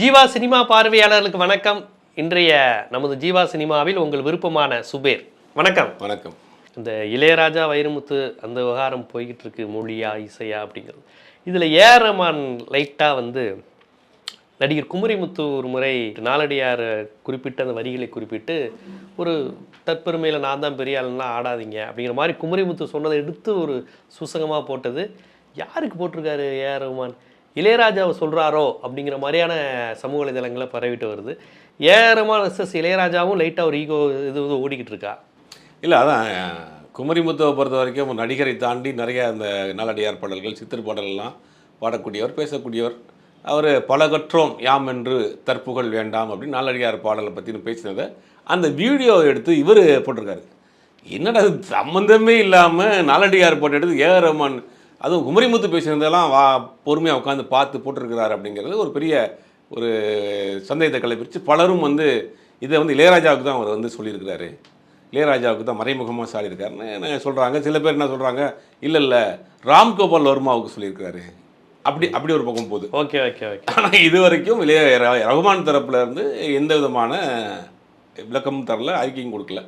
Jeeva cinema பார்வையாளர்களுக்கு வணக்கம். இன்றைய நமது ஜீவா சினிமாவில் உங்கள் விருப்பமான சுபேர். வணக்கம். வணக்கம். இந்த இளையராஜா வைரமுத்து அந்த விவகாரம் போய்கிட்டு இருக்கு மொழியா இசையா அப்படிங்கிறது. இதில் ஏஆர் ரஹ்மான் லைட்டாக வந்து நடிகர் குமரிமுத்து ஒரு முறை நாலடியார் குறிப்பிட்ட அந்த வரிகளை குறிப்பிட்டு ஒரு தற்பெருமையில் நான் தான் பெரிய ஆளுலாம் ஆடாதீங்க அப்படிங்கிற மாதிரி குமரிமுத்து சொன்னதை எடுத்து ஒரு சூசகமாக போட்டது. யாருக்கு போட்டிருக்காரு ஏஆர் ரஹ்மான் இளையராஜாவை சொல்கிறாரோ அப்படிங்கிற மாதிரியான சமூக வலைதளங்களை பரவிட்டு வருது. ஏஆர் எஸ்எஸ் இளையராஜாவும் லைட்டாக ஒரு ஈகோ இது இது ஓடிக்கிட்டு இருக்கா? இல்லை அதான் குமரிமுத்துவை பொறுத்த வரைக்கும் நடிகரை தாண்டி நிறைய அந்த நாலடியார் பாடல்கள் சித்திர பாடல்கள்லாம் பாடக்கூடியவர் பேசக்கூடியவர். அவர் பல கற்றோம் யாம் என்று தற்புகழ் வேண்டாம் அப்படின்னு நாலடியார் பாடலை பற்றினு பேசினதை அந்த வீடியோ எடுத்து இவர் போட்டிருக்காரு. என்னடா சம்மந்தமே இல்லாமல் நாலடியார் போட்டு எடுத்து ஏ ரஹ்மான் அதுவும் குமரிமுத்து பேசினதெல்லாம் வா பொறுமையாக உட்காந்து பார்த்து போட்டிருக்கிறார் அப்படிங்கிறது ஒரு பெரிய ஒரு சந்தேகத்தை கிளப்பிச்சு பலரும் வந்து இதை வந்து இளையராஜாவுக்கு தான் அவர் வந்து சொல்லியிருக்கிறாரு. இளையராஜாவுக்கு தான் மறைமுகமாக சாடியிருக்காருன்னு சொல்கிறாங்க சில பேர் என்ன சொல்கிறாங்க இல்லை இல்லை ராம்கோபால் வர்மாவுக்கு சொல்லியிருக்கிறாரு. அப்படி அப்படி ஒரு பக்கம் போகுது. Okay okay okay. ஆனால் இது வரைக்கும் இளைய ரகுமான் தரப்புல இருந்து எந்த விதமான விளக்கமும் தரல அறிக்கையும் கொடுக்கல.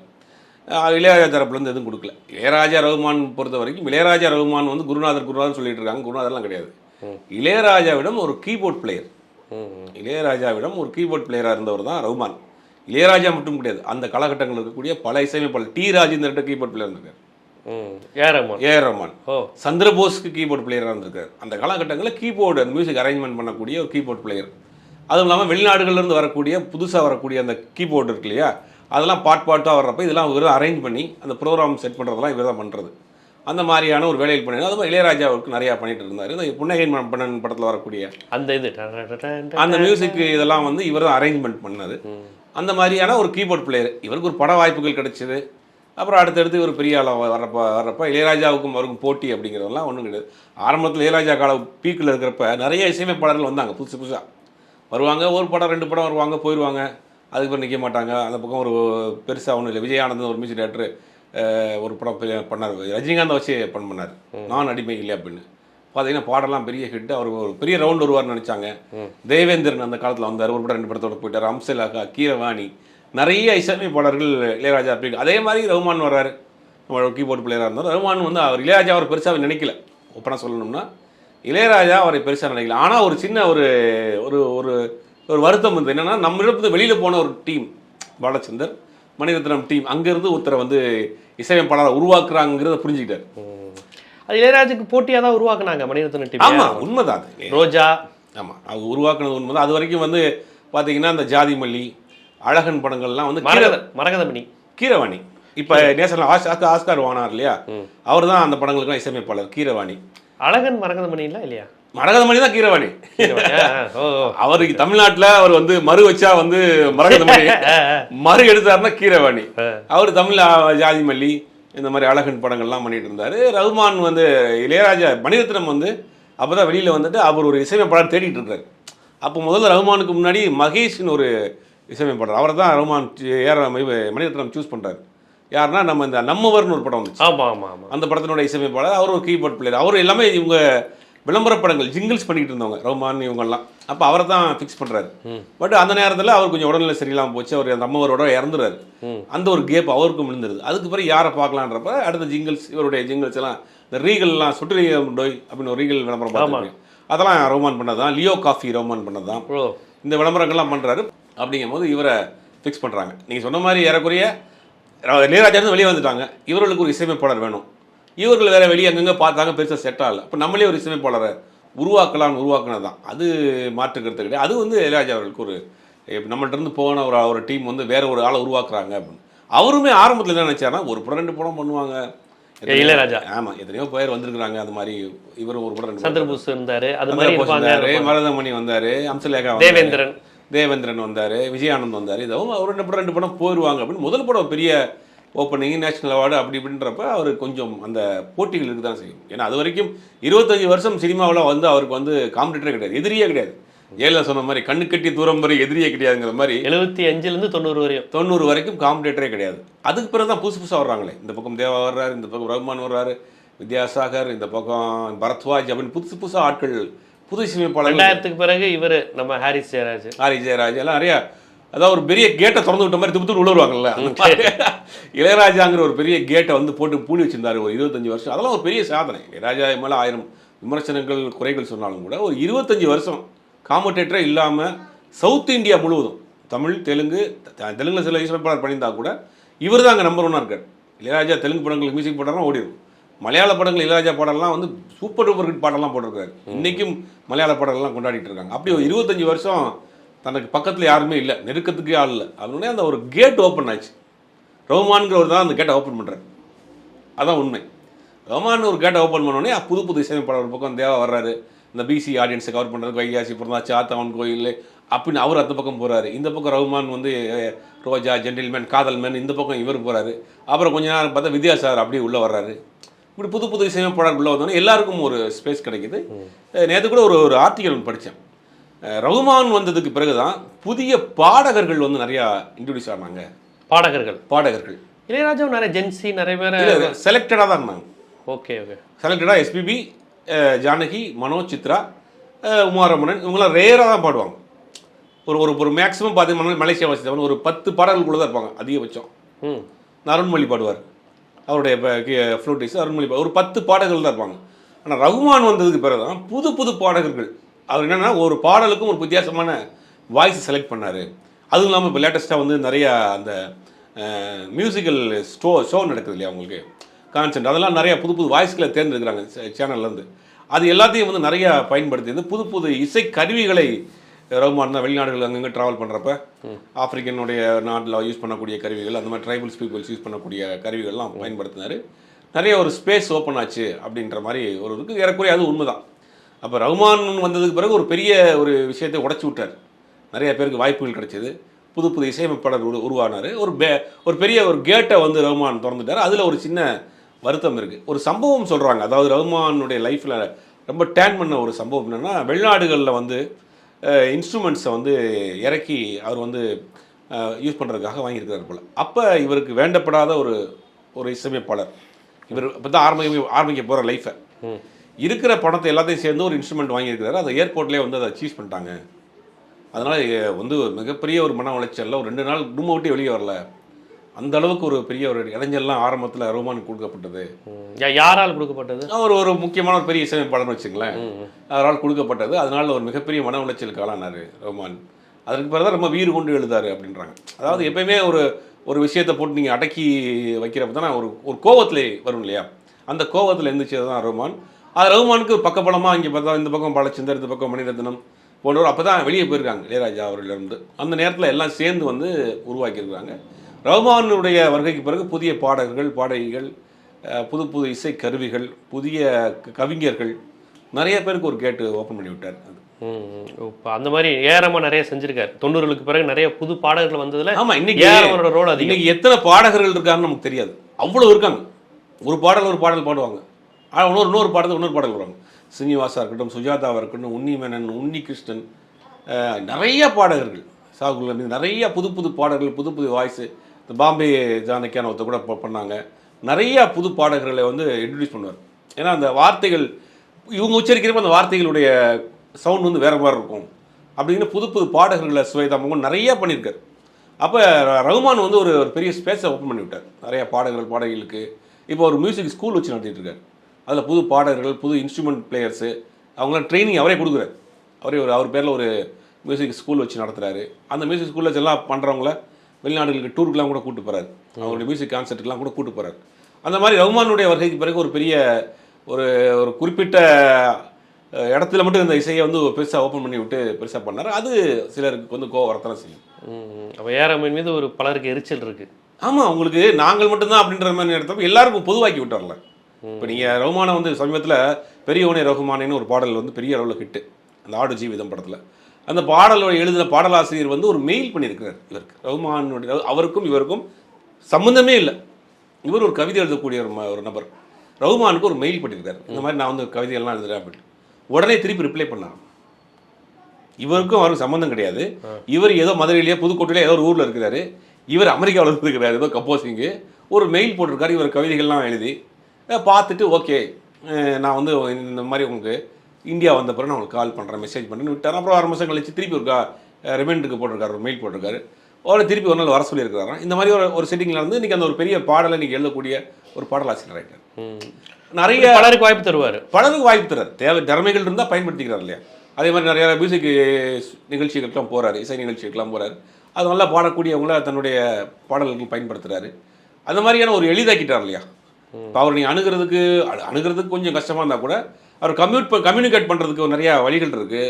இளையராஜா தரப்புலேருந்து எதுவும் கொடுக்கல. இளையராஜா ரகுமான் பொறுத்த வரைக்கும் இளையராஜா ரகுமான் வந்து குருநாதர் குருநாதர் சொல்லிட்டு இருக்காங்க. குருநாதர்லாம் கிடையாது. இளையராஜாவிடம் ஒரு கீபோர்ட் பிளேயர். இளையராஜாவிடம் ஒரு கீபோர்ட் பிளேயராக இருந்தவர் தான் ரகுமான். இளையராஜா மட்டும் கிடையாது. அந்த காலகட்டங்களில் இருக்கக்கூடிய பல இசையமைப்பாளர் டி ராஜேந்திரன் கீபோர்ட் பிளேயர் இருந்திருக்காரு. ஏஆர் ரஹ்மான் ஏ ரஹ்மான் சந்திரபோஸ்க்கு கீபோர்ட் பிளேயராக இருந்திருக்காரு. அந்த காலகட்டங்களில் கீபோர்டு அந்த மியூசிக் அரேஞ்ச்மெண்ட் பண்ணக்கூடிய ஒரு கீபோர்ட் பிளேயர். அதுவும் இல்லாமல் வெளிநாடுகள்ல இருந்து வரக்கூடிய புதுசாக வரக்கூடிய அந்த கீபோர்டு இருக்கு இல்லையா? அதெல்லாம் பாட் பாட்டாக வர்றப்ப இதெல்லாம் இவர் அரேஞ்ச் பண்ணி அந்த ப்ரோக்ராம் செட் பண்ணுறதெல்லாம் இவர் தான் பண்ணுறது அந்த மாதிரியான ஒரு வேலையில் பண்ணி அது மாதிரி இளையராஜாவுக்கு நிறையா பண்ணிட்டு இருந்தார். இந்த புன்னகை பண்ணன் படத்தில் வரக்கூடிய அந்த இது அந்த மியூசிக் இதெல்லாம் வந்து இவர் தான் அரேஞ்ச்மெண்ட் பண்ணது. அந்த மாதிரியான ஒரு கீபோர்ட் பிளேயர் இவருக்கு ஒரு பட வாய்ப்புகள் கிடைச்சது. அப்புறம் அடுத்தடுத்து ஒரு பெரிய ஆளாக வர்றப்ப வர்றப்ப இளையராஜாவுக்கும் அவருக்கும் போட்டி அப்படிங்கிறதெல்லாம் ஒன்றும் கிடையாது. ஆரம்பத்தில் இளையராஜா கால பீக்கில் இருக்கிறப்ப நிறைய இசையமைப்பாளர்கள் வந்தாங்க புதுசு புதுசாக வருவாங்க ஒரு படம் ரெண்டு படம் வருவாங்க போயிடுவாங்க அதுக்கு பிறகு நிற்க மாட்டாங்க. அந்த பக்கம் ஒரு பெருசாக ஒன்றும் இல்லை. விஜயானந்தன் ஒரு மியூசிக் டேரக்டர் ஒரு படம் பண்ணார். ரஜினிகாந்தை வச்சு படம் பண்ணார். நான் அடிமை இல்லை அப்படின்னு. பார்த்தீங்கன்னா பாடலாம் பெரிய ஹிட் அவர் ஒரு பெரிய ரவுண்ட் வருவார்னு நினச்சாங்க. தேவேந்திரன் அந்த காலத்தில் வந்தார். ஒரு படம் ரெண்டு படத்தோட போயிட்டார். அம்சலாக்கா கீரவாணி. நிறைய இசையமைப்பாளர்கள் இளையராஜா அப்படி அதே மாதிரி ரகுமான் வர்றாரு. நம்ம கீபோர்டு பிளேயராக இருந்தார் ரகுமான் வந்து அவர் இளையராஜா அவர் பெருசாக நினைக்கல. ஒப்பனா சொல்லணும்னா இளையராஜா அவரை பெருசாக நினைக்கல. ஆனால் ஒரு சின்ன ஒரு ஒரு ஒரு ஒரு வருத்தம் வந்து என்னன்னா நம்ம இடத்துல வெளியில் போன ஒரு டீம் பாலச்சந்தர் மணிரத்னம் டீம் அங்கேருந்து ஒருத்தரை வந்து இசையமைப்பாளரை உருவாக்குறாங்கிறத புரிஞ்சுக்கிட்டார். அது இளையராஜுக்கு போட்டியாக தான் உருவாக்குனாங்க மணிரத்னம் டிவி ஆமாம் உண்மைதான் அது. ரோஜா. ஆமாம் அது உருவாக்குனது உண்மைதான். அது வரைக்கும் வந்து பார்த்தீங்கன்னா இந்த ஜாதி மல்லி அழகன் படங்கள்லாம் வந்து மரகதமணி. கீரவாணி. இப்போ நேஷனல் ஆஸ்கார் ஆஸ்கார் வாங்கினார் இல்லையா? அவர் தான் அந்த படங்களுக்குலாம் இசையமைப்பாளர் கீரவாணி. அழகன் மரகதமணி இல்ல இல்லையா? மரகதமணி தான் கீரவாணி. அவருக்கு தமிழ்நாட்டுல அவர் வந்து மறு வச்சா வந்து மரகதமணி மறு எடுத்தாருன்னா கீரவாணி அவர் தமிழ்ல ஜாதி மல்லி இந்த மாதிரி அழகன் படங்கள்லாம் பண்ணிட்டு இருந்தாரு. ரகுமான் வந்து இளையராஜா மணிரத்னம் வந்து அப்பதான் வெளியில வந்துட்டு அவர் ஒரு இசையமைப்பாளர் தேடிட்டு இருக்காரு அப்போ முதல்ல ரகுமானுக்கு முன்னாடி மகேஷ்னு ஒரு இசையமைப்பாளர். அவர் தான் ரகுமான் ஏற மணிரத்னம் சூஸ் பண்றாரு. யாருன்னா நம்ம இந்த நம்மவர்னு ஒரு படம் வந்துச்சு. ஆமா ஆமா ஆமா. அந்த படத்தினோட இசையமைப்பாளர். அவர் ஒரு கீபோர்ட் பிளேயர் அவர் எல்லாமே இவங்க விளம்பர படங்கள் ஜிங்கிள்ஸ் பண்ணிட்டு இருந்தவங்க ரஹ்மான் இவங்கெல்லாம். அப்போ அவரை தான் ஃபிக்ஸ் பண்ணுறாரு பட் அந்த நேரத்தில் அவர் கொஞ்சம் உடல்நிலை சரியில்லாமல் போச்சு. அவர் அந்த அம்மவரோட இறந்துறாரு. அந்த ஒரு கேப் அவருக்கும் விழுந்துருது. அதுக்கு பிறகு யாரை பார்க்கலான்றப்ப அடுத்த ஜிங்கிள்ஸ் இவருடைய ஜிங்கிள்ஸ் எல்லாம் இந்த ரீகல்லாம் சுற்றுலி டோய் அப்படின்னு ஒரு ரீகல் விளம்பரம் பார்த்துருக்கேன் அதெல்லாம் ரோமான் பண்ணது தான் லியோ காஃபி ரோமான் பண்ணது தான் ஓ. இந்த விளம்பரங்கள்லாம் பண்ணுறாரு அப்படிங்கும்போது இவரை ஃபிக்ஸ் பண்ணுறாங்க நீங்கள் சொன்ன மாதிரி ஏறக்குறைய இளையராஜா வெளியே வந்துட்டாங்க. இவர்களுக்கு ஒரு இசையமைப்பாளர் வேணும். இவர்கள் வேற வெளியே அங்கங்கே பார்த்தாங்க பெருசாக செட் ஆகல. அப்போ நம்மளே ஒரு இசையமைப்பாளரை உருவாக்கலாம்னு உருவாக்குனது தான். அது மாற்றுக்கிறது கிடையாது. அது வந்து இளையராஜா அவர்களுக்கு ஒரு இப்ப இருந்து போன ஒரு ஒரு டீம் வந்து வேற ஒரு ஆளை உருவாக்குறாங்க அப்படின்னு. அவருமே ஆரம்பத்தில் என்ன நினைச்சாருன்னா ஒரு படம் ரெண்டு படம் பண்ணுவாங்க. இளையராஜா. ஆமாம் எத்தனையோ பேர் வந்திருக்கிறாங்க அந்த மாதிரி இவரும் ஒரு படம் சந்திரபோஸ் இருந்தாரு. அது மாதிரி வந்தாரு மரதமணி வந்தாரு அம்சலேகா வந்தாரு. தேவேந்திரன். தேவேந்திரன் வந்தார் விஜயானந்த் வந்தார். இதுவும் அவர் ரெண்டு படம் ரெண்டு படம் போயிடுவாங்க அப்படின்னு. முதல் படம் பெரிய ஓப்பனிங் நேஷனல் அவார்டு அப்படி இப்படின்றப்ப அவர் கொஞ்சம் அந்த போட்டிகள் இருக்கு தான் செய்யும். ஏன்னா அது வரைக்கும் இருபத்தஞ்சு வருஷம் சினிமாவில் வந்து அவருக்கு வந்து காம்படிட்டரே கிடையாது. எதிரியே கிடையாது. ஏழில் சொன்ன மாதிரி கண்ணு கட்டி தூரம் வரை எதிரியே கிடையாதுங்கிற மாதிரி எழுபத்தி அஞ்சுல இருந்து தொண்ணூறு வரையும். தொண்ணூறு வரைக்கும் காம்படிட்டரே கிடையாது. அதுக்கு பிறகு தான் புதுசு புதுசாக வர்றாங்களே. இந்த பக்கம் தேவா வர்றாரு இந்த பக்கம் ரகுமான் வர்றாரு வித்யாசாகர் இந்த பக்கம் பரத்வாஜ் அப்படின்னு புதுசு புதுசாக ஆட்கள் புது இசையமைப்பாளர்கள் ரெண்டாயிரத்துக்கு பிறகு இவர் நம்ம ஹாரிஸ் ஜெயராஜ். ஆரி ஜெயராஜ் எல்லாம் நிறைய அதாவது ஒரு பெரிய கேட்டை திறந்து விட்ட மாதிரி திப்பு உழுவாங்கல்ல இளையராஜாங்கிற ஒரு பெரிய கேட்டை வந்து போட்டு பூடி வச்சிருந்தாரு ஒரு இருபத்தஞ்சு வருஷம். அதெல்லாம் ஒரு பெரிய சாதனை. இளையராஜா மேலே ஆயிரம் விமர்சனங்கள் குறைகள் சொன்னாலும் கூட ஒரு இருபத்தஞ்சு வருஷம் காமெண்டேட்டரே இல்லாமல் சவுத் இந்தியா முழுவதும் தமிழ் தெலுங்கு தெலுங்குல சில இசையமைப்பாளர் பண்ணியிருந்தா கூட இவர் தான் அங்கே நம்பர் ஒன்னாக இருக்கார். இளையராஜா தெலுங்கு படங்களுக்கு மியூசிக் போட்டாலும் ஓடிடும் மலையாள படங்கள் இளையராஜா பாடலாம் வந்து சூப்பர் டூப்பர் ஹிட் பாடலாம் போட்டிருக்காரு இன்னைக்கும் மலையாள பாடல்கள்லாம் கொண்டாடிட்டு இருக்காங்க. அப்படி ஒரு இருபத்தஞ்சு வருஷம் தனக்கு பக்கத்தில் யாருமே இல்லை. நெருக்கத்துக்கே ஆள் இல்லை. அதனுடைய அந்த ஒரு கேட் ஓப்பன் ஆச்சு ரஹ்மான்கிறவர் தான் அந்த கேட்டை ஓப்பன் பண்ணுறாரு அதான் உண்மை. ரஹ்மான் ஒரு கேட்டை ஓப்பன் பண்ணோடனே புது புது இசையமைப்பாளர் பக்கம் தேவா வர்றாரு. இந்த பிசி ஆடியன்ஸை கவர் பண்ணுறதுக்கு வைகாசி பிறந்தாச்சு ஆத்தவன் கோயில் அப்படின்னு அவர் அந்த பக்கம் போகிறாரு இந்த பக்கம் ரஹ்மான் வந்து ரோஜா ஜென்டில்மேன் காதல் மேன் இந்த பக்கம் இவர் போகிறாரு அப்புறம் கொஞ்ச நேரம் பார்த்தா வித்யாசாகர் அப்படியே உள்ளே வர்றாரு. இப்படி புது புது இசையமைப்பாளர் உள்ளே வந்தோடனே எல்லாருக்கும் ஒரு ஸ்பேஸ் கிடைக்குது. நேற்று கூட ஒரு ஒரு ஆர்டிகல் ஒன்று படித்தேன் ரஹ்மான் வந்ததுக்கு பிறகு தான் புதிய பாடகர்கள் வந்து நிறையா இன்ட்ரடியூஸ் ஆனாங்க. பாடகர்கள். பாடகர்கள். இளையராஜாவும் நிறைய ஜென்சி நிறைய பேர் செலக்டடாக தான் இருந்தாங்க. Okay okay. செலக்டடாக SPB Janaki Manoj Chitra Uma Ramanan இவங்களாம் ரேராக தான் பாடுவாங்க. ஒரு ஒரு ஒரு மேக்ஸிமம் பார்த்தீங்கன்னா மலேசியா வாசித்தவன் ஒரு பத்து பாடல்களுக்குள்ள தான் இருப்பாங்க அதிகபட்சம். ம். அருண்மொழி பாடுவார். அவருடைய ஃப்ளூட்டிஸ் அருண்மொழி ஒரு பத்து பாடல்கள் தான் இருப்பாங்க. ஆனால் ரகுமான் வந்ததுக்கு பிறகு தான் புது புது பாடகர்கள். அவர் என்னன்னா ஒரு பாடலுக்கும் ஒரு வித்தியாசமான வாய்ஸ் செலக்ட் பண்ணார். அதுவும் இல்லாமல் இப்போ லேட்டஸ்ட்டாக வந்து நிறையா அந்த மியூசிக்கல் ஸ்டோ ஷோ நடக்குது இல்லையா அவங்களுக்கு கான்சென்ட் அதெல்லாம் நிறைய புது புது வாய்ஸ்களை தேர்ந்தெடுக்கிறாங்க சேனல்லேருந்து அது எல்லாத்தையும் வந்து நிறையா பயன்படுத்தி வந்து புது புது இசை கருவிகளை ரகுமான் தான் வெளிநாடுகள் அங்கங்கே ட்ராவல் பண்ணுறப்ப ஆப்பிரிக்கனுடைய நாட்டில் யூஸ் பண்ணக்கூடிய கருவிகள் அந்த மாதிரி ட்ரைபல்ஸ் பீப்புள்ஸ் யூஸ் பண்ணக்கூடிய கருவிகள்லாம் பயன்படுத்தினார். நிறைய ஒரு ஸ்பேஸ் ஓப்பன் ஆச்சு அப்படின்ற மாதிரி ஒரு இதுக்கு ஏறக்குறைய அது உண்மைதான். அப்போ ரகுமான் வந்ததுக்கு பிறகு ஒரு பெரிய ஒரு விஷயத்தை உடைச்சி விட்டார். நிறைய பேருக்கு வாய்ப்புகள் கிடைச்சிது. புது புது இசையமைப்பாளர் உரு உருவானார். ஒரு பே ஒரு பெரிய ஒரு கேட்டை வந்து ரகுமான் திறந்துட்டார். அதில் ஒரு சின்ன வருத்தம் இருக்குது ஒரு சம்பவம் சொல்கிறாங்க அதாவது ரகுமானுடைய லைஃப்பில் ரொம்ப டேன் பண்ண ஒரு சம்பவம் என்னென்னா வெளிநாடுகளில் வந்து இன்ஸ்ட்ருமெண்ட்ஸை வந்து இறக்கி அவர் வந்து யூஸ் பண்ணுறதுக்காக வாங்கியிருக்கிறார் போல். அப்போ இவருக்கு வேண்டப்படாத ஒரு ஒரு இசையமைப்பாளர். இவர் இப்போ தான் ஆரம்பிக்க ஆரம்பிக்க போகிற லைஃப்பை இருக்கிற பணத்தை எல்லாத்தையும் சேர்ந்து ஒரு இன்ஸ்ட்ருமெண்ட் வாங்கியிருக்கிறாரு. அதை ஏர்போர்ட்லேயே வந்து அதை சீஸ் பண்ணிட்டாங்க. அதனால் வந்து ஒரு மிகப்பெரிய ஒரு மன உளைச்சல்ல ஒரு ரெண்டு நாள் ரூமை விட்டு வெளியே வரல. அந்த அளவுக்கு ஒரு பெரிய ஒரு இடைஞ்சல்லாம் ஆரம்பத்தில் ரோமானுக்கு கொடுக்கப்பட்டது. யாரால் கொடுக்கப்பட்டது? அவர் ஒரு முக்கியமான ஒரு பெரிய இசையமைப்பாளர்னு வச்சுங்களேன் அவரால் கொடுக்கப்பட்டது. அதனால ஒரு மிகப்பெரிய மன உளைச்சலுக்கு ஆளானார் ரோமான். அதற்கு பிறகு தான் ரொம்ப வீறு கொண்டு எழுதாரு அப்படின்றாங்க. அதாவது எப்பயுமே ஒரு ஒரு விஷயத்தை போட்டு நீங்கள் அடக்கி வைக்கிறப்ப தானே ஒரு ஒரு கோவத்தில் வரும் இல்லையா? அந்த கோவத்தில் இருந்துச்சு தான் ரோமான். அது ரகுமானுக்கு பக்கபலமாக இங்கே பார்த்தா இந்த பக்கம் பழச்சிந்தர் இந்த பக்கம் மணிரத்னம் போன்றவர் அப்போ தான் வெளியே போயிருக்காங்க இளையராஜா அவர்களிருந்து அந்த நேரத்தில் எல்லாம் சேர்ந்து வந்து உருவாக்கியிருக்காங்க ரகுமானுடைய வருகைக்கு பிறகு புதிய பாடகர்கள் பாடகிகள் புது புது இசை கருவிகள் புதிய கவிஞர்கள் நிறைய பேருக்கு ஒரு கேட்டு ஓப்பன் பண்ணி விட்டார் அது. இப்போ அந்த மாதிரி ஏறமா நிறைய செஞ்சிருக்காரு. தொண்ணூறுகளுக்கு பிறகு நிறைய புது பாடல்கள் வந்ததுல ஆமா இன்னைக்கு ஏறமோட ரோல் அதிகம். இன்னைக்கு எத்தனை பாடகர்கள் இருக்காங்கன்னு நமக்கு தெரியாது. அவ்வளோ இருக்காங்க. ஒரு பாடல் ஒரு பாடல் பாடுவாங்க. ஆனால் இன்னொரு இன்னொரு பாடத்தை இன்னொரு பாடல் வருவாங்க ஸ்ரீனிவாசா இருக்கட்டும் சுஜாதாவாக இருக்கட்டும் உன்னி மேனன் உன்னி கிருஷ்ணன் நிறைய பாடகர்கள். சாகுல் நிறைய புது புது பாடல்கள் புது புது வாய்ஸு இந்த பாம்பே ஜானகியான ஒருத்தர் கூட பண்ணாங்க. நிறைய புது பாடகர்களை வந்து இன்ட்ரடியூஸ் பண்ணுவார். ஏன்னா அந்த வார்த்தைகள் இவங்க உச்சரிக்கிறப்ப அந்த வார்த்தைகளுடைய சவுண்ட் வந்து வேற மாதிரி இருக்கும். அப்படின்னு புது புது பாடகர்களை சுவேதாமகம் நிறைய பண்ணியிருக்காரு. அப்போ ரகுமான் வந்து ஒரு பெரிய ஸ்பேஸை ஓப்பன் பண்ணி விட்டார் நிறைய பாடகர்கள் பாடகிகளுக்கு. இப்போ ஒரு மியூசிக் ஸ்கூல் வச்சு நடத்திட்டு இருக்காரு. அதில் புது பாடகர்கள் புது இன்ஸ்ட்ருமெண்ட் பிளேயர்ஸு அவங்களாம் ட்ரைனிங் அவரே கொடுக்குறாரு. அவரே ஒரு அவர் பேரில் ஒரு மியூசிக் ஸ்கூல் வச்சு நடத்துறாரு. அந்த மியூசிக் ஸ்கூலில் எல்லாம் பண்ணுறவங்கள வெளிநாடுகளுக்கு டூருக்குலாம் கூட கூட்டு போகிறாரு அவங்களுடைய மியூசிக் கான்சர்ட்டுக்கெலாம் கூட கூட்டு போகிறாரு அந்த மாதிரி ரகுமானுடைய வருகைக்கு பிறகு ஒரு பெரிய ஒரு ஒரு குறிப்பிட்ட இடத்துல மட்டும் இந்த இசையை வந்து பெருசாக ஓப்பன் பண்ணி விட்டு பெருசாக பண்ணார். அது சிலருக்கு வந்து கோவம் வரத்தானே செய்யும். அப்போ ஏறமின் மீது ஒரு பலருக்கு எரிச்சல் இருக்கு. ஆமாம் உங்களுக்கு நாங்கள் மட்டும்தான் அப்படின்ற மாதிரி இடத்துல எல்லாருக்கும் பொதுவாக்கி விட்டார்ல. இப்போ நீங்கள் ரகுமானை வந்து சமீபத்தில் பெரியவனே ரகுமானேன்னு ஒரு பாடல் வந்து பெரிய அளவில் ஹிட்டு அந்த ஆடு ஜீவிதம் படத்தில். அந்த பாடலோட எழுதின பாடலாசிரியர் வந்து ஒரு மெயில் பண்ணியிருக்கிறார் இவருக்கு. ரகுமானுடைய அவருக்கும் இவருக்கும் சம்மந்தமே இல்லை. இவர் ஒரு கவிதை எழுதக்கூடிய ஒரு ஒரு நபர். ரகுமானுக்கு ஒரு மெயில் பண்ணியிருக்காரு இந்த மாதிரி நான் வந்து கவிதைகள்லாம் எழுதுறேன் அப்படின்னு. உடனே திருப்பி ரிப்ளை பண்ணார் இவருக்கும் அவருக்கும் சம்மந்தம் கிடையாது. இவர் ஏதோ மதுரையிலேயே புதுக்கோட்டையிலே ஏதோ ஒரு ஊரில் இருக்கிறாரு. இவர் அமெரிக்காவில் இருக்கிறாரு ஏதோ கம்போசிங்கு ஒரு மெயில் போட்டிருக்காரு. இவர் கவிதைகள்லாம் எழுதி பார்த்துட்டு ஓகே நான் வந்து இந்த மாதிரி உங்களுக்கு இந்தியா வந்த பிறகு நான் உங்களுக்கு கால் பண்ணுறேன் மெசேஜ் பண்ணுறேன்னு விட்டார். அப்புறம் ஆறு மாதம் கழிச்சு திருப்பி ஒரு ரிமைண்டருக்கு போட்டிருக்காரு ஒரு மெயில் போட்டிருக்காரு. அவரை திருப்பி ஒரு நாள் வர சொல்லியிருக்காரு இந்த மாதிரி ஒரு ஒரு செட்டிங்கில் இருந்து இன்றைக்கி அந்த ஒரு பெரிய பாடலை நீங்கள் எழுதக்கூடிய ஒரு பாடலாசிரியர் ஆகிட்டார். நிறைய பலருக்கு வாய்ப்பு தருவார். பலருக்கு வாய்ப்பு தரார். தேவை திறமைகள் இருந்தால் பயன்படுத்திக்கிறார் இல்லையா? அதே மாதிரி நிறைய மியூசிக் நிகழ்ச்சிகளுக்கெல்லாம் போறாரு இசை நிகழ்ச்சிகளுக்கெல்லாம் போறாரு. அது நல்லா பாடக்கூடியவங்கள தன்னுடைய பாடல்களுக்கு பயன்படுத்துறாரு. அந்த மாதிரியான ஒரு எளிதாக்கிட்டார் இல்லையா? இப்போ அவர் நீங்கள் அணுகிறதுக்கு அணு- அணுகிறதுக்கு கொஞ்சம் கஷ்டமாக இருந்தால் கூட அவர் கம்யூட் கம்யூனிகேட் பண்ணுறதுக்கு நிறைய வழிகள் இருக்குது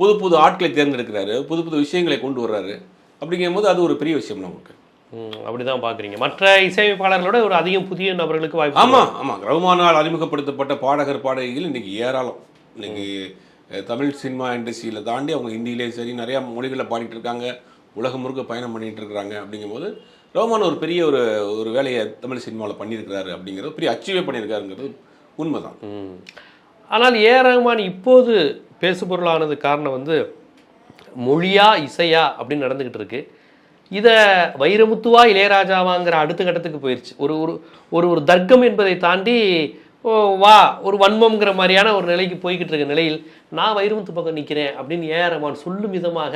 புது புது ஆட்களை தேர்ந்தெடுக்கிறாரு. புது புது விஷயங்களை கொண்டு வர்றாரு. அப்படிங்கும்போது அது ஒரு பெரிய விஷயம் நமக்கு. ம், அப்படிதான் பாக்குறீங்க. மற்ற இசையமைப்பாளர்களோட ஒரு அதிகம் புதிய நபர்களுக்கு வாய்ப்பு ஆமாம் ஆமாம் ரகுமானால் அறிமுகப்படுத்தப்பட்ட பாடகர் பாடகிகள் இன்னைக்கு ஏராளம். இன்னைக்கு அஹ், தமிழ் சினிமா இண்டஸ்ட்ரியில் தாண்டி அவங்க ஹிந்தியிலே சரி நிறையா மொழிகளில் பாடிட்டு இருக்காங்க. உலகம் முழுக்க பயணம் பண்ணிட்டு இருக்கிறாங்க. அப்படிங்கும்போது ரோமன் ஒரு பெரிய ஒரு ஒரு வேலையை தமிழ் சினிமாவில் பண்ணியிருக்கிறாரு அப்படிங்கிறது பெரிய அச்சீவே பண்ணியிருக்காருங்கிறது உண்மைதான். ஆனால் ஏ ரஹ்மான் இப்போது பேசுபொருளானது காரணம் வந்து மொழியா இசையா அப்படின்னு நடந்துக்கிட்டு இருக்கு. இதை வைரமுத்துவா இளையராஜாவாங்கிற அடுத்த கட்டத்துக்கு போயிடுச்சு ஒரு ஒரு ஒரு ஒரு தர்க்கம் என்பதை தாண்டி ஓ, வா ஒரு வன்மம்ங்கிற மாதிரியான ஒரு நிலைக்கு போய்கிட்டு இருக்க நிலையில் நான் வைரமுத்து பக்கம் நிற்கிறேன் அப்படின்னு ஏ ரஹ்மான் சொல்லும் விதமாக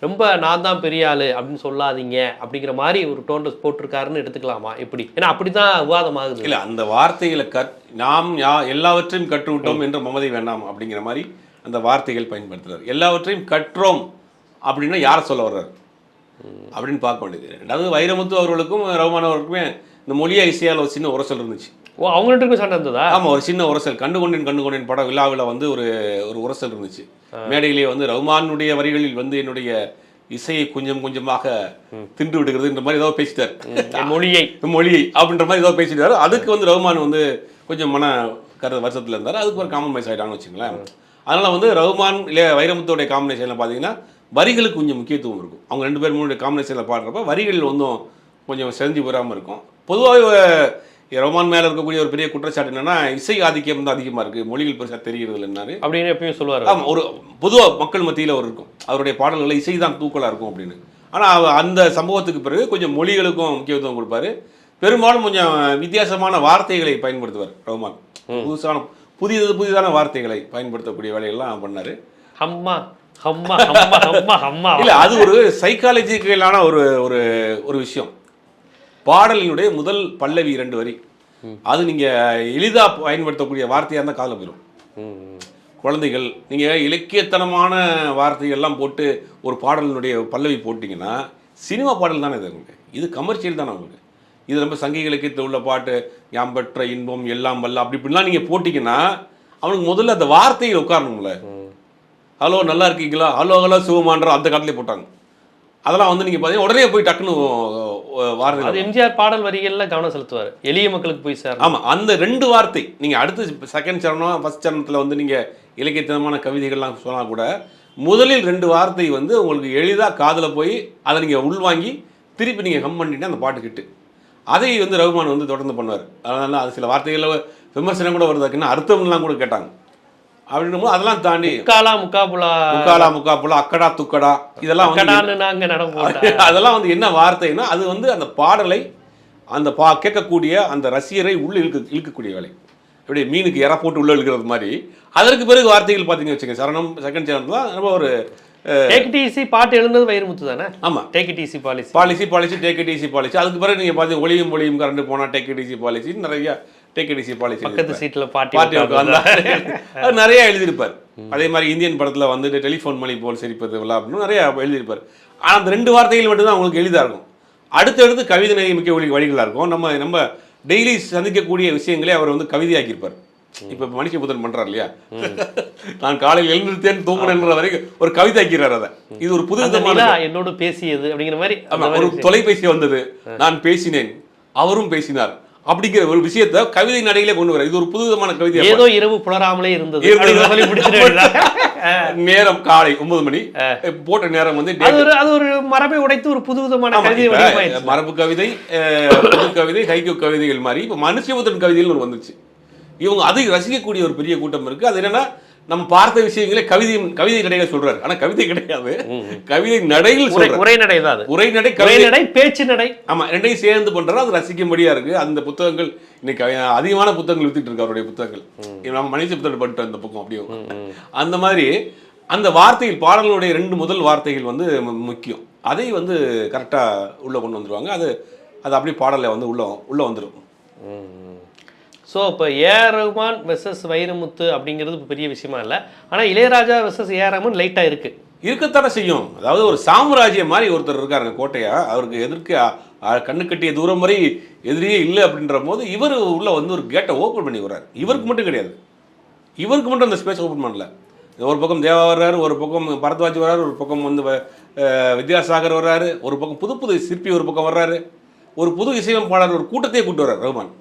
ரொம்ப நான் தான் பெரிய ஆள் அப்படின்னு சொல்லாதீங்க அப்படிங்கிற மாதிரி ஒரு டோன்ல போட்டிருக்காருன்னு எடுத்துக்கலாமா? எப்படி? ஏன்னா அப்படிதான் விவாதம் ஆகுது இல்லை அந்த வார்த்தைகளை கற் நாம் யா எல்லாவற்றையும் கற்றுவிட்டோம் என்று மமதை வேண்டாம் அப்படிங்கிற மாதிரி அந்த வார்த்தைகள் பயன்படுத்துறாரு. எல்லாவற்றையும் கற்றோம் அப்படின்னா யாரை சொல்ல வர்றாரு? அப்படின்னு பார்க்க வேண்டியது. ரெண்டாவது வைரமுத்து அவர்களுக்கும் ரகுமான் அவர்களுக்குமே இந்த மொழியை இசையால் ஒரு சின்ன உரசல் இருந்துச்சு. ஓ அவங்க ரெண்டு பேருக்கும் சண்டை இருந்ததா? ஆமா ஒரு சின்ன உரசல். கண்டு கொண்டேன் கண்டு கொண்டேன் பட விழாவில் வந்து ஒரு ஒரு உரசல் இருந்துச்சு. மேடையிலேயே வந்து ரகுமானுடைய வரிகளில் வந்து என்னுடைய இசையை கொஞ்சம் கொஞ்சமாக தின்று விடுகிறதுன்ற மாதிரி ஏதோ பேசிட்டார். மொழியை. மொழியை அப்படின்ற மாதிரி ஏதோ பேசிட்டாரு. அதுக்கு வந்து ரகுமான் வந்து கொஞ்சம் மன கரு வருஷத்துல இருந்தார். அதுக்கு ஒரு காம்ப்ரமைஸ் ஆகிட்டாங்கன்னு வச்சுங்களேன் அதனால வந்து ரகுமான் இல்லை வைரமுத்தோடைய காம்பினேஷனில் பார்த்தீங்கன்னா வரிகளுக்கு கொஞ்சம் முக்கியத்துவம் இருக்கும். அவங்க ரெண்டு பேர் மூணு காம்பினேஷனில் பாடுறப்ப வரிகள் வந்து கொஞ்சம் செஞ்சு போகாமல் இருக்கும். பொதுவாக ரகுமான் மேலே இருக்கக்கூடிய ஒரு பெரிய குற்றச்சாட்டு என்னன்னா இசை ஆதிக்கம் வந்து அதிகமாக இருக்குது மொழிகள் பெருசாக தெரிகிறது இல்லைன்னாரு அப்படின்னு எப்பயும் சொல்லுவாரு. ஆமாம் ஒரு பொதுவாக மக்கள் மத்தியில் ஒரு இருக்கும். அவருடைய பாடல்களில் இசை தான் தூக்கலாக இருக்கும் அப்படின்னு. ஆனால் அந்த சம்பவத்துக்கு பிறகு கொஞ்சம் மொழிகளுக்கும் முக்கியத்துவம் கொடுப்பாரு. பெரும்பாலும் கொஞ்சம் வித்தியாசமான வார்த்தைகளை பயன்படுத்துவார் ரகுமான் புதுசான புதியது புதிதான வார்த்தைகளை பயன்படுத்தக்கூடிய வேலையெல்லாம் பண்ணாரு. அம்மா அம்மா அம்மா அம்மா அம்மா இல்ல அது ஒரு சைக்காலஜிக்கலான ஒரு ஒரு ஒரு விஷயம். பாடலினுடைய முதல் பல்லவி இரண்டு வரி. அது நீங்கள் எளிதாக பயன்படுத்தக்கூடிய வார்த்தையாக இருந்தால் காதில் போயிடும் குழந்தைகள் நீங்கள் இலக்கியத்தனமான வார்த்தைகள்லாம் போட்டு ஒரு பாடலினுடைய பல்லவி போட்டிங்கன்னா சினிமா பாடல் தானே இது உங்களுக்கு? இது கமர்ஷியல் தானே உங்களுக்கு? இது ரொம்ப சங்க இலக்கியத்தில் உள்ள பாட்டு ஞாபற்ற இன்பம் எல்லாம் வல்ல அப்படி இப்படிலாம் நீங்கள் போட்டிங்கன்னா அவனுக்கு முதல்ல அந்த வார்த்தையில் உட்காரணும்ல. ஹலோ நல்லா இருக்கீங்களா? ஹலோ ஹலோ சிவமான்ற அந்த காலத்திலே போட்டாங்க. அதெல்லாம் வந்து நீங்கள் பார்த்தீங்கன்னா உடனே போய் டக்குன்னு அது வார்த்தை எம்ஜிஆர் பாடல் வரிகள்ல கவனம் செலுத்துவார். எளிய மக்களுக்கு போய் சேர ஆமாம் அந்த ரெண்டு வார்த்தை நீங்கள் அடுத்து செகண்ட் சரணம் ஃபர்ஸ்ட் சரணத்தில் வந்து நீங்கள் இலக்கியத்தனமான கவிதைகள்லாம் சொன்னால் கூட முதலில் ரெண்டு வார்த்தை வந்து உங்களுக்கு எளிதாக காதில் போய் அதை நீங்கள் உள்வாங்கி திருப்பி நீங்கள் ஹம் பண்ணிட்டு அந்த பாட்டு கிட்டு. அதை வந்து ரகுமான் வந்து தொடர்ந்து பண்ணுவார். அதனால அது சில வார்த்தைகளில் விமர்சனம் கூட வருதாக்குன்னு அர்த்தம்லாம் கூட கேட்டாங்க. அப்படின்னும் அதெல்லாம் தாண்டி முக்காலா முக்காபுலா முக்காலா முக்காப்புலா அக்கடா துக்கடா இதெல்லாம் நாங்க நடம் போட்டா. அதெல்லாம் வந்து என்ன வார்த்தைன்னா அது வந்து அந்த பாடலை அந்த பா கேட்கக்கூடிய அந்த ரசிகரை உள்ள இழுக்க இழுக்கக்கூடிய வேலை. இப்படி மீனுக்கு இற போட்டு உள்ள இழுக்கிறது மாதிரி. அதற்கு பிறகு வார்த்தைகள் பார்த்தீங்கன்னு வச்சுங்க சரணம் செகண்ட் சரணம் தான் ரொம்ப ஒரு டேக் டிசி பாட்டு எழுந்தது வைரமுத்து தானே? ஆமாம் take it easy policy policy policy take it easy policy அதுக்கு பிறகு நீங்கள் பார்த்தீங்க ஒளியும் ஒளியும் கரண்டு போனால் டேக் டிசி பாலிசி நிறைய டேக் டிசி பாலிசி பக்கத்து சீட்ல பாட்டி உட்கார்ந்து அது நிறைய எழுதியிருப்பார். அதே மாதிரி இந்தியன் படத்துல வந்துட்டு டெலிஃபோன் மணி போல் சிரிப்பது விழா அப்படின்னு நிறைய எழுதியிருப்பார். ஆனா அந்த ரெண்டு வார்த்தைகள் மட்டும்தான் அவங்களுக்கு எளிதா இருக்கும். அடுத்தடுத்து கவிதை நியமிக்க வழி வழிகளா இருக்கும். நம்ம நம்ம டெய்லி சந்திக்கக்கூடிய விஷயங்களே அவர் வந்து கவிதையாக்கியிருப்பார். இப்ப மனுஷபுத்திரன் பண்றார் இல்லையா? நான் காலையில் எழுந்திருத்தேன் தூங்கினேன்ற வரைக்கும் ஒரு கவிதை ஆக்கிறார் அதை. இது ஒரு புது விதமான என்னோடு பேசியது அப்படிங்கிற மாதிரி ஒரு தொலைபேசி வந்தது. நான் பேசினேன். அவரும் பேசினார். அப்படிங்கிற ஒரு விஷயத்தை கவிதை நடையிலே கொண்டு வர இது ஒரு புது விதமான கவிதை ஏதோ இரவு புலராமலே இருந்தது. நேரம் காலை ஒன்பது மணி. போட்ட நேரம் வந்து அது ஒரு மரபை உடைத்து ஒரு புது விதமான கவிதை மரபு கவிதை புது கவிதை ஹைக்கு கவிதைகள் மாதிரி இப்ப மனுஷபுத்திரன் கவிதைகள் ஒன்று வந்துச்சு. இவங்க அதை ரசிக்கக்கூடிய ஒரு பெரிய கூட்டம் இருக்கு. அது என்னன்னா நம்ம பார்த்த விஷயங்களே கவிதை கவிதை நடையில சொல்றாரு. ஆனா கவிதை கிடையாது. கவிதை நடையில் உரைநடை தான் உரைநடை கவிதை பேச்சு நடை. ஆமா ரெண்டையும் சேர்ந்து பண்றாரு. அது ரசிக்கும்படியா இருக்கு. அந்த புத்தகங்கள் இன்னைக்கு அதிகமான புத்தகங்கள் வித்துட்டு இருக்கு அவருடைய புத்தகங்கள். நம்ம மனித புத்தகம் பண்ணிட்டு அந்த பக்கம் அப்படியே அந்த மாதிரி அந்த வார்த்தைகள் பாடல்களுடைய ரெண்டு முதல் வார்த்தைகள் வந்து முக்கியம். அதை வந்து கரெக்டா உள்ள கொண்டு வந்துருவாங்க. அது அது அப்படியே பாடலை வந்து உள்ள உள்ள வந்துடும் ஸோ இப்போ ஏஆர் ரஹ்மான் வெர்சஸ் வைரமுத்து அப்படிங்கிறது பெரிய விஷயமா இல்லை. ஆனால் இளையராஜா வெர்சஸ் ஏஆர் ரஹ்மான் லைட்டாக இருக்கு. இருக்கத்தானே செய்யும். அதாவது ஒரு சாம்ராஜ்யம் மாதிரி ஒருத்தர் இருக்காருங்க கோட்டையா. அவருக்கு எதிர்க்க கண்ணு கட்டிய தூரம் வரை எதிரியே இல்லை அப்படின்ற போது இவர் உள்ள வந்து ஒரு கேட்டை ஓப்பன் பண்ணி வர்றாரு இவருக்கு மட்டும் கிடையாது. இவருக்கு மட்டும் அந்த ஸ்பேஸ் ஓப்பன் பண்ணல. ஒரு பக்கம் தேவா வர்றாரு ஒரு பக்கம் பரத்வாஜ் வர்றாரு ஒரு பக்கம் வந்து வித்யாசாகர் வர்றாரு ஒரு பக்கம் புது புது சிற்பி ஒரு பக்கம் வர்றாரு. ஒரு புது இசையமைப்பாளர் ஒரு கூட்டத்தையே கூட்டு வர்றாரு ரகுமான்.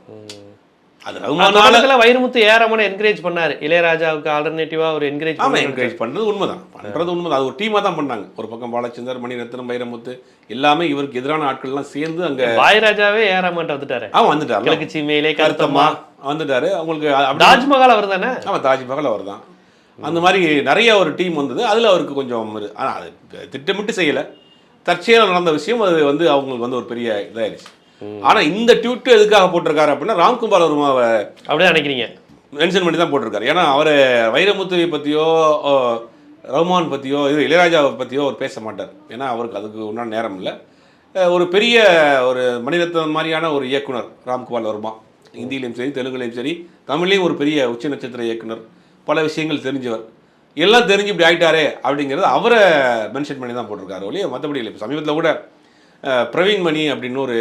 அது ரகுமானால வைரமுத்து ஏஆர் ரஹ்மானை என்கரேஜ் பண்ணாரு. இளையராஜாவுக்கு ஆல்டர்னேட்டிவா ஒரு என்கரேஜ் ஆமா என்கரேஜ் பண்றது உண்மைதான். பண்றது உண்மைதான். அது ஒரு டீமா தான் பண்ணாங்க. ஒரு பக்கம் பாலச்சந்தர் மணிரத்னம் வைரமுத்து எல்லாமே இவருக்கு எதிரான ஆட்கள்லாம் சேர்ந்து அங்க பாய்ராஜாவே ஏஆர் ரஹ்மான் வந்துட்டாரு. ஆ வந்துட்டாரு கிழக்கு சீமையிலே கருத்தம்மா. வந்துட்டாரு. அவங்களுக்கு தாஜ்மஹால் அவர் தானே ஆமா தாஜ்மஹால் அவர் தான் அந்த மாதிரி நிறைய ஒரு டீம் வந்தது. அதுல அவருக்கு கொஞ்சம் இரு- ஆனா அது திட்டமிட்டு செய்யல. தற்செயலாக நடந்த விஷயம் அது வந்து அவங்களுக்கு வந்து ஒரு பெரிய இதாயிருச்சு ஆனா இந்த ட்வீட் எதுக்காக போட்டிருக்காரு அப்படின்னா ராம்குமார் வர்மாவை அப்படியே நினைக்கிறீங்க மென்ஷன் பண்ணி தான் போட்டிருக்காரு. ஏன்னா அவர் வைரமுத்துவை பற்றியோ ரஹ்மான் பற்றியோ இது இளையராஜாவை பற்றியோ அவர் பேச மாட்டார். ஏன்னா அவருக்கு அதுக்கு உண்டான நேரம் இல்லை. ஒரு பெரிய ஒரு மணிரத்னம் மாதிரியான ஒரு இயக்குனர் ராம்குமார் வர்மா. ஹிந்திலையும் சரி தெலுங்குலையும் சரி தமிழ்லையும் ஒரு பெரிய உச்ச நட்சத்திர இயக்குனர். பல விஷயங்கள் தெரிஞ்சவர். எல்லாம் தெரிஞ்சு இப்படி ஆயிட்டாரே அப்படிங்கிறது அவரை மென்ஷன் பண்ணி தான் போட்டிருக்காரு ஒழிய மற்றபடி இல்லை. இப்போ சமீபத்தில் கூட பிரவீன் மணி அப்படின்னு ஒரு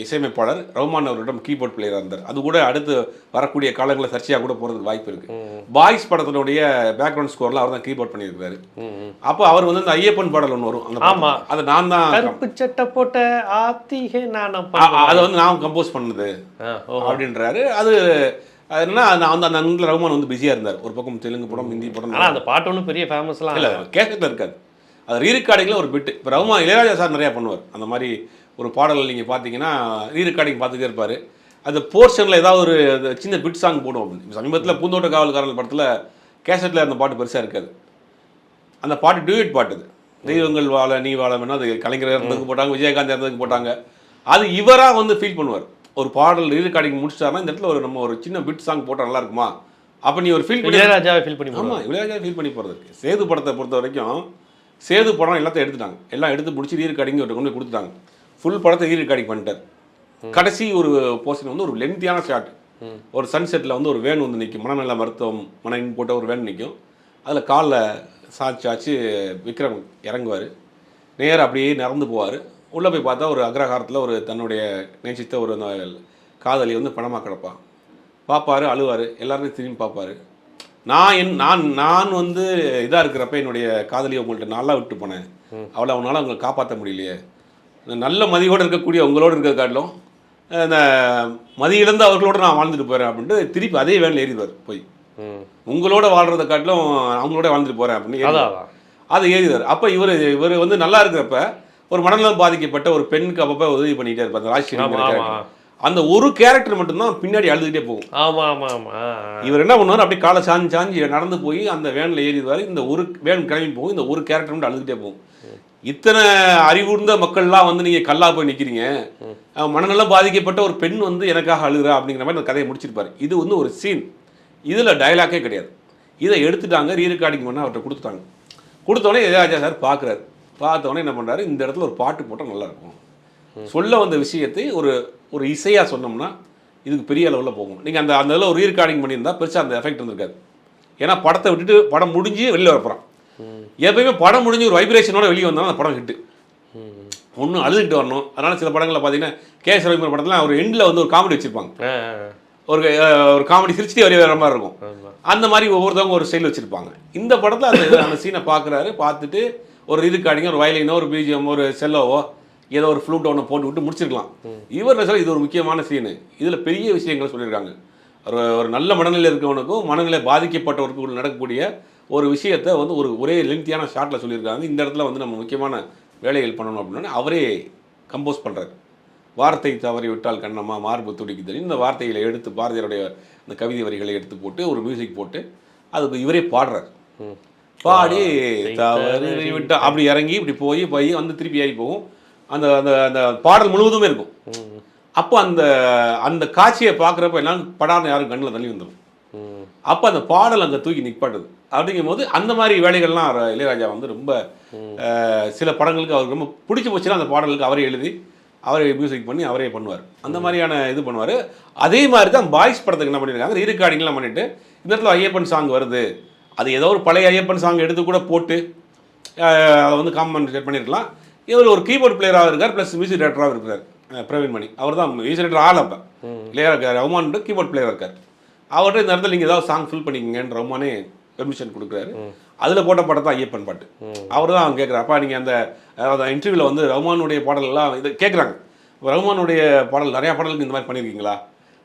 இசையமைப்பாளர் ரஹ்மான் அவரிடம் கீபோர்ட் பிளேயராக இருந்தார். அது கூட அடுத்து வரக்கூடிய காலங்களில் சர்ச்சையாக கூட போகிறதுக்கு வாய்ப்பு இருக்கு. பாய்ஸ் படத்தினுடைய பேக்ரவுண்ட் ஸ்கோரில் அவர் தான் கீபோர்ட் பண்ணியிருக்காரு. அப்போ அவர் வந்து அந்த ஐயப்பன் பாடல் ஒன்று வரும் அந்த ஆமா. பாடல். அதை நான் தான் கருப்பு சட்டை போட்ட ஆத்திகை அ- அதை வந்து நான் கம்போஸ் பண்ணது அப்படின்றாரு. அது அது என்னன்னா நான் வந்து அந்த அங்கில் ரஹ்மான் வந்து பிஸியாக இருந்தார். ஒரு பக்கம் தெலுங்கு படம் ஹிந்தி படம். ஆனா அந்த பாட்டு ஒன்றும் பெரிய ஃபேமஸ்லாம் இல்ல. கேசட்ல இருக்காது. அது ரீரெக்கார்டிங்ல ஒரு பிட்டு இப்போ ரகுமான் இளையராஜா சார் நிறையா பண்ணுவார். அந்த மாதிரி ஒரு பாடல் நீங்கள் பார்த்தீங்கன்னா ரீரெக்கார்டிங் பார்த்துட்டே இருப்பார். அந்த போர்ஷனில் ஏதாவது ஒரு அது சின்ன பிட் சாங் போடும் அப்படின்னு சமீபத்தில் பூந்தோட்ட காவல்காரன் படத்தில் கேசட்டில் அந்த பாட்டு பெருசாக இருக்காது. அந்த பாட்டு டியூட் பாட்டு இது தெய்வங்கள் வாழ நீ வாழ வேணா அது கலைஞர் இறந்ததுக்கு போட்டாங்க விஜயகாந்த் இறந்ததுக்கு போட்டாங்க. அது இவராக வந்து ஃபீல் பண்ணுவார். ஒரு பாடல் ரீரெக்கார்டிங் முடிச்சிட்டாருன்னா இந்த இடத்துல ஒரு நம்ம ஒரு சின்ன பிட் சாங் போட்டால் நல்லா இருக்குமா? அப்போ நீ ஒரு ஃபீல் பண்ணி இளையராஜாவை ஃபீல் பண்ணி ஆமாம் இளையராஜா ஃபீல் பண்ணி போகிறது இருக்கு சேது படத்தை பொறுத்த வரைக்கும் சேது படம் எல்லாத்தையும் எடுத்துட்டாங்க. எல்லாம் எடுத்து முடிச்சு ரீ ரெக்கார்டிங் ஒரு கொண்டு கொடுத்துட்டாங்க. ஃபுல் படத்தை ரீ ரெக்கார்டிங் பண்ணிட்டார். கடைசி ஒரு போர்ஷன் வந்து ஒரு லென்த்தியான ஷாட் ஒரு சன்செட்டில் வந்து ஒரு வேன் வந்து நிற்கும் மனநல மருத்துவம் மனைன்னு போட்ட ஒரு வேன் நிற்கும் அதில் காலில் சாச்சு சாச்சு விக்ரம் இறங்குவார். நேரா அப்படியே நடந்து போவார். உள்ளே போய் பார்த்தா ஒரு அக்ரஹாரத்தில் ஒரு தன்னுடைய நேசித்த ஒரு காதலி வந்து பணமாக கிடப்பான். பார்ப்பாரு அழுவார். எல்லாருமே திரும்பி பார்ப்பாரு நான் என் நான் நான் வந்து இதாக இருக்கிறப்ப என்னுடைய காதலியை உங்கள்கிட்ட நல்லா விட்டு போனேன் அவளை அவனால் உங்களை காப்பாற்ற முடியலையே நல்ல மதியோடு இருக்கக்கூடிய உங்களோட இருக்கிற காட்டிலும் இந்த மதியிழந்து அவர்களோட நான் வாழ்ந்துட்டு போகிறேன் அப்படின்ட்டு திருப்பி அதே வேனில் ஏறிடுவார் போய். உங்களோட வாழ்றத காட்டிலும் அவங்களோட வாழ்ந்துட்டு போகிறேன் அப்படின்னு ஏறிடுவார். அது ஏறிதார் அப்போ இவர் இவர் வந்து நல்லா இருக்கிறப்ப ஒரு மனநலம் பாதிக்கப்பட்ட ஒரு பெண்ணுக்கு அப்பப்போ உதவி பண்ணிட்டே இருப்பார் அந்த. ராஜ்கிரி அந்த ஒரு கேரக்டர் மட்டும்தான் பின்னாடி அழுதுகிட்டே போகும். ஆமா ஆமா ஆமா. இவர் என்ன பண்ணுவார்? அப்படியே காலை சாஞ்சு சாஞ்சு நடந்து போய் அந்த வேனில் ஏறிடுவார் இந்த ஒரு வேன் கிளம்பி போகும். இந்த ஒரு கேரக்டர் மட்டும் அழுதுகிட்டே போகும். இத்தனை அறிவுர்ந்த மக்கள்லாம் வந்து நீங்கள் கல்லா போய் நிற்கிறீங்க மனநலம் பாதிக்கப்பட்ட ஒரு பெண் வந்து எனக்காக அழுகிறா அப்படிங்கிற மாதிரி அந்த கதையை முடிச்சிருப்பாரு. இது வந்து ஒரு சீன் இதில் டயலாக்கே கிடையாது. இதை எடுத்துட்டாங்க ரீ ரெக்கார்டிங் பண்ண அவர்கிட்ட கொடுத்துட்டாங்க. கொடுத்தோடனே இளையராஜா சார் பார்க்குறாரு பார்த்தோன்னே என்ன பண்ணுறாரு இந்த இடத்துல ஒரு பாட்டு போட்டால் நல்லா இருக்கும். சொல்ல வந்த விஷயத்தை ஒரு ஒரு இசையாக சொன்னோம்னா இதுக்கு பெரிய அளவில் போகும். நீங்கள் அந்த அந்த இதில் ஒரு ரீரெக்கார்டிங் பண்ணியிருந்தா பெருசாக அந்த எஃபெக்ட் இருந்திருக்காது. ஏன்னா படத்தை விட்டுட்டு படம் முடிஞ்சு வெளியில் வரப்போகிறான் எப்பயுமே படம் முடிஞ்சு ஒரு வைப்ரேஷனோட வெளியே வந்தாலும் அந்த படம் ஹிட்டு ஒன்று அழுதுகிட்டு வரணும். அதனால சில படங்களில் பார்த்தீங்கன்னா கே எஸ் ரவிக்குமார் படத்தில் ஒரு எண்டில் வந்து ஒரு காமெடி வச்சிருப்பாங்க. ஒரு ஒரு காமெடி சிரிச்சுட்டே வரைய வர மாதிரி இருக்கும். அந்த மாதிரி ஒவ்வொருத்தவங்க ஒரு ஸ்டைல் வச்சிருப்பாங்க. இந்த படத்தில் அந்த அந்த சீனை பார்க்குறாரு பார்த்துட்டு ஒரு இதுக்காடிங்க ஒரு வயலினோ ஒரு பிஜிஎம் ஒரு செல்லோவோ ஏதோ ஒரு ஃப்ளூட் ஒன்று போட்டு விட்டு முடிச்சிருக்கலாம். இவர் சொல்ல இது ஒரு முக்கியமான சீனு இதில் பெரிய விஷயங்கள் சொல்லியிருக்காங்க. ஒரு ஒரு நல்ல மனநிலை இருக்கவனுக்கும் மனநிலை பாதிக்கப்பட்டவருக்கும் நடக்கக்கூடிய ஒரு விஷயத்தை வந்து ஒரு ஒரே லென்த்தியான ஷாட்டில் சொல்லியிருக்காங்க. இந்த இடத்துல வந்து நம்ம முக்கியமான வேலைகள் பண்ணணும் அப்படின்னா அவரே கம்போஸ் பண்ணுறாரு வார்த்தை தவறி விட்டால் கண்ணம்மா மார்பு துடிக்குது இந்த வார்த்தைகளை எடுத்து பாரதியாருடைய அந்த கவிதை வரிகளை எடுத்து போட்டு ஒரு மியூசிக் போட்டு அதுக்கு இவரே பாடுறாரு. பாடி தவறு விட்டு அப்படி இறங்கி இப்படி போய் போய் வந்து திருப்பி ஏறி போகும். அந்த அந்த அந்த பாடல் முழுவதுமே இருக்கும். அப்போ அந்த அந்த காட்சியை பார்க்குறப்ப எல்லாம் படாத யாரும் கண்ணில் தள்ளி வந்துடும் அப்போ அந்த பாடல் அங்கே தூக்கி நிற்பாட்டுது அப்படிங்கும் போது அந்த மாதிரி வேலைகள்லாம் இளையராஜா வந்து ரொம்ப சில படங்களுக்கு அவருக்கு ரொம்ப பிடிச்சி போச்சுன்னா அந்த பாடலுக்கு அவரே எழுதி அவரே மியூசிக் பண்ணி அவரே பண்ணுவார். அந்த மாதிரியான இது பண்ணுவார். அதே மாதிரி தான் பாய்ஸ் படத்துக்கு என்ன பண்ணியிருக்காங்க ரீரெக்கார்டிங்லாம் பண்ணிட்டு இந்த இடத்துல ஐயப்பன் சாங் வருது. அது ஏதோ ஒரு பழைய ஐயப்பன் சாங் எடுத்து கூட போட்டு அதை வந்து காம்பன்சேட் பண்ணியிருக்கலாம் இவர் ஒரு கீபோர்ட் பிளேயராக இருக்கார் ப்ளஸ் மியூசிக் டேரக்டராக இருக்கார் அஹ், பிரவீன் மணி. அவர் தான் மியூசிக் டேரக்டர் ஆள் அப்போ இல்லையா ரஹ்மான் கீபோர்ட் பிளேயராக இருக்கார். அவர்கிட்ட இந்த இடத்துல நீங்கள் ஏதாவது சாங் ஃபில் பண்ணிக்கங்கன்னு ரஹ்மானே பெர்மிஷன் கொடுக்குறாரு. அதில் போட்ட படம் தான் ஐயப்பன் பாட்டு. அவர் தான் கேட்குறாரு அப்பா நீங்கள் அந்த இன்டர்வியூவில் வந்து ரஹ்மானுடைய பாடல்லாம் இது கேட்குறாங்க ரஹ்மானுடைய பாடல் நிறையா பாடலுக்கு இந்த மாதிரி பண்ணியிருக்கீங்களா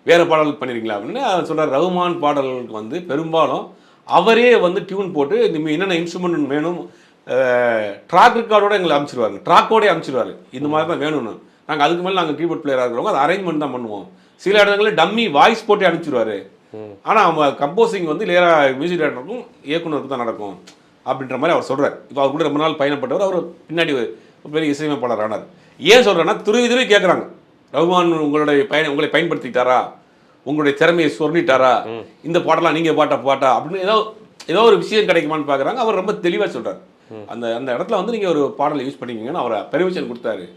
வேறு பாடலுக்கு பண்ணியிருக்கீங்களா அப்படின்னு அவர் சொல்கிறார் ரஹ்மான் பாடல்களுக்கு வந்து பெரும்பாலும் அவரே வந்து டியூன் போட்டு நம்ம என்னென்ன இன்ஸ்ட்ருமெண்ட் வேணும் ட்ராக் ரெக்கார்டோட எங்களை அனுப்பிச்சிருவாங்க ட்ராக்கோடய அனுப்பிச்சிருவாரு இந்த மாதிரி தான் வேணும்னு. நாங்கள் அதுக்கு மேலே நாங்கள் கீபோர்ட் பிளேயராக இருக்கிறவங்க அது அரேஞ்ச்மெண்ட் தான் பண்ணுவோம். சில இடங்களில் டம்மி வாய்ஸ் போட்டு அனுப்பிச்சிருவாரு. ஆனால் அவங்க கம்போசிங் வந்து லேரா மியூசிக் டேரக்டருக்கும் இயக்குனருக்கும் தான் நடக்கும். அப்படின்ற மாதிரி அவர் சொல்றாரு. இப்போ அவர் கூட ரொம்ப நாள் பயணப்பட்டவர் அவர் பின்னாடி பெரிய இசையமைப்பாளர் ஆனார். ஏன் சொல்கிறேன்னா துருவி துருவி கேட்குறாங்க ரகுமான் உங்களுடைய பயன் உங்களை பயன்படுத்திட்டாரா? உங்களுடைய திறமையை சொர்ணிட்டாரா இந்த பாட்டெல்லாம் நீங்கள் பாட்டா பாட்டா? அப்படின்னு ஏதோ ஏதோ ஒரு விஷயம் கிடைக்குமான்னு பார்க்குறாங்க அவர் ரொம்ப தெளிவாக சொல்றாரு. அந்த அந்த இடத்துல வந்து நீங்கள் ஒரு பாடலை யூஸ் பண்ணிக்கிங்கன்னு அவர் பெர்மிஷன் கொடுத்தாரு.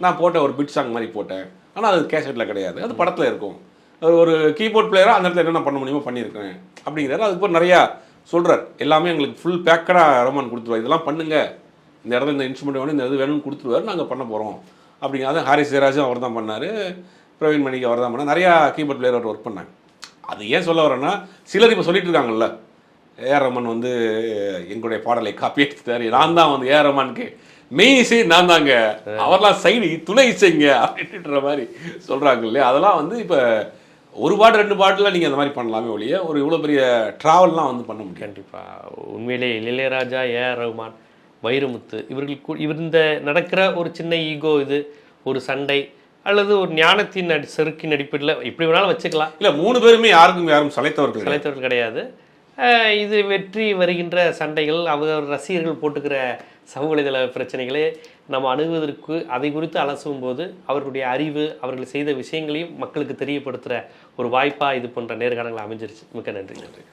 நான் போட்ட ஒரு பிட் சாங் மாதிரி போட்டேன். ஆனால் அது கேசட்டில் கிடையாது. அது படத்தில் இருக்கும். ஒரு- கீபோர்ட் பிளேயராக அந்த இடத்துல என்னென்ன பண்ண முடியுமோ பண்ணியிருக்கேன் அப்படிங்கிறாரு. அதுக்கு நிறையா சொல்றாரு. எல்லாமே எங்களுக்கு ஃபுல் பேக்கடாக ரோமான் கொடுத்துருவார். இதெல்லாம் பண்ணுங்க. இந்த இடத்துல இந்த இன்ஸ்ட்ருமெண்ட் வேணும் இந்த இது வேணும்னு கொடுத்துருவாரு. நாங்கள் பண்ண போகிறோம் அப்படிங்கிறது ஹாரிஸ் ஜெயராஜும் அவர் தான் பண்ணார். பிரவீன் மணிக்கு அவர் தான் பண்ணார். நிறையா கீபோர்ட் பிளேயர் ஒர்க் பண்ணாங்க. அது ஏன் சொல்ல வரேன்னா சிலர் இப்போ சொல்லிட்டு இருக்காங்கல்ல. ஏஆர் ரமன் வந்து எங்களுடைய பாடலை காப்பி எடுத்துட்டாரு. நான் தான் வந்து ஏஆர் ரமானுக்கு மெயின் இசை நான் தாங்க. அவர்லாம் சைடு துணை இசைங்க அப்படின்ற மாதிரி சொல்றாங்க இல்லையா? அதெல்லாம் வந்து இப்போ ஒரு பாட்டு ரெண்டு பாட்டுல நீங்க அந்த மாதிரி பண்ணலாமே ஒழிய ஒரு இவ்வளோ பெரிய ட்ராவல்லாம் வந்து பண்ண முடியாது. கண்டிப்பா. உண்மையிலே இளையராஜா ஏ ஆர் ரஹ்மான் வைரமுத்து இவர்கள் இவர் இந்த நடக்கிற ஒரு சின்ன ஈகோ இது ஒரு சண்டை அல்லது ஒரு ஞானத்தின் அடி செருக்கின் அடிப்படையில் எப்படி வேணாலும் வச்சுக்கலாம். இல்ல மூணு பேருமே யாருக்கும் யாரும் சளைத்தவர்கள் கிடையாது. கலைத்தவர்கள் கிடையாது. இது வெற்றி வருகின்ற சண்டைகள் அவர் ரசிகர்கள் போட்டுக்கிற சமூக வலைதள பிரச்சனைகளை நம்ம அணுகுவதற்கு அதை குறித்து அலசும் போது அவர்களுடைய அறிவு அவர்கள் செய்த விஷயங்களையும் மக்களுக்கு தெரியப்படுத்துகிற ஒரு வாய்ப்பாக இது போன்ற நேர்காணங்கள் அமைஞ்சிருச்சு. மிக்க நன்றி. நன்றி.